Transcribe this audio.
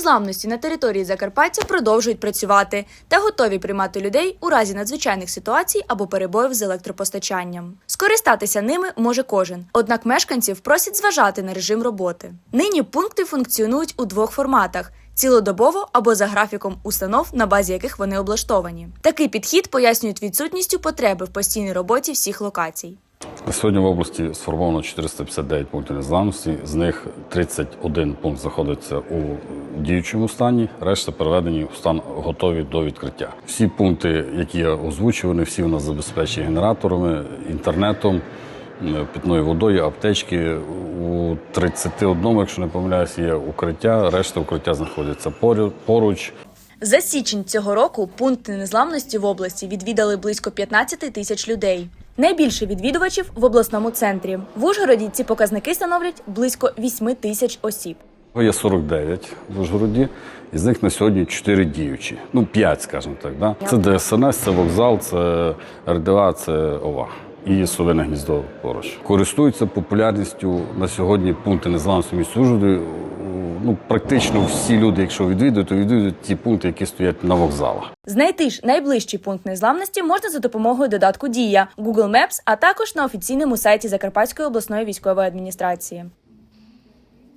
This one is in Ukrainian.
незламності на території Закарпаття продовжують працювати та готові приймати людей у разі надзвичайних ситуацій або перебоїв з електропостачанням. Скористатися ними може кожен, однак мешканців просять зважати на режим роботи. Нині пункти функціонують у двох форматах. Цілодобово або за графіком установ, на базі яких вони облаштовані. Такий підхід пояснюють відсутністю потреби в постійній роботі всіх локацій. Сьогодні в області сформовано 459 пунктів незламності, з них 31 пункт знаходиться у діючому стані, решта переведені у стан готові до відкриття. Всі пункти, які я озвучив, вони всі у нас забезпечені генераторами, інтернетом, м, питною водою, аптечки. У 31, якщо не помиляюся, є укриття, решта укриття знаходяться поруч. За січень цього року пункти незламності в області відвідали близько 15 тисяч людей. Найбільше відвідувачів в обласному центрі. В Ужгороді ці показники становлять близько 8 тисяч осіб. Є 49 в Ужгороді, із них на сьогодні 4 діючі. Ну, 5, скажімо так. Да? Це ДСНС, це вокзал, це РДА, це ОВА. І Совине гніздо поруч. Користуються популярністю на сьогодні пункти незламності в місті Ужгороді. Ну, практично всі люди, якщо відвідують, то відвідують ті пункти, які стоять на вокзалах. Знайти ж найближчий пункт незламності можна за допомогою додатку Дія Google Maps, а також на офіційному сайті Закарпатської обласної військової адміністрації.